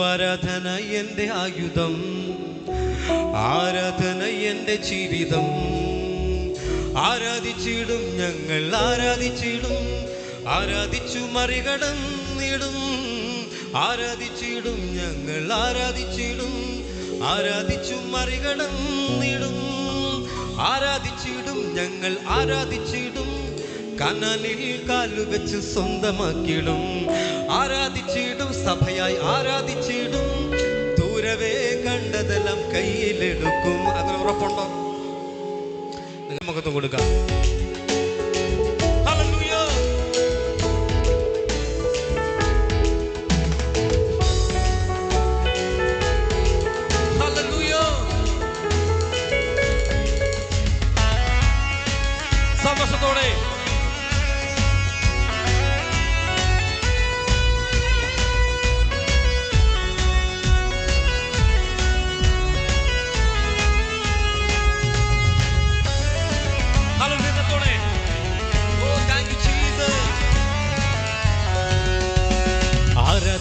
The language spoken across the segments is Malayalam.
ആരാധന എന്റെ ആയുധം ആരാധന എന്റെ ജീവിതം. ആരാധിച്ചിടും ഞങ്ങൾ ആരാധിച്ചിടും ആരാധിച്ചു മറികടന്നിടും. ആരാധിച്ചിടും ഞങ്ങൾ ആരാധിച്ചിടും ആരാധിച്ചു മറികടന്നിടും. ആരാധിച്ചിടും ഞങ്ങൾ ആരാധിച്ചിടും. കനലിൽ കാലുവെച്ച് സ്വന്തമാക്കിയിടും. ആരാധിച്ചിടും സഭയായി ആരാധിച്ചിടും. ദൂരവേ കണ്ടതെല്ലാം കയ്യിലെടുക്കും. അങ്ങനെ ഉറപ്പുണ്ടോ? നമുക്കത് കൊടുക്കാം.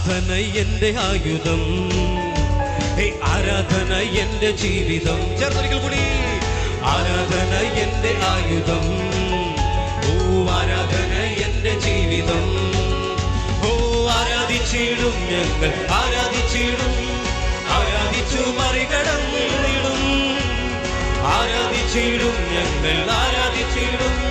ആരാധന എന്റെ ആയുധം. ആരാധന എന്റെ ജീവിതം. ചേർത്തൊരിക്കൽ കൂടി. ആരാധന എന്റെ ആയുധം. ഓ ആരാധന എന്റെ ജീവിതം. ഓ ആരാധിച്ചിടും ഞങ്ങൾ ആരാധിച്ചിടും. ആരാധിച്ചു മറികടന്നിടും. ആരാധിച്ചിടും ഞങ്ങൾ ആരാധിച്ചിടും.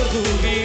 verdugo.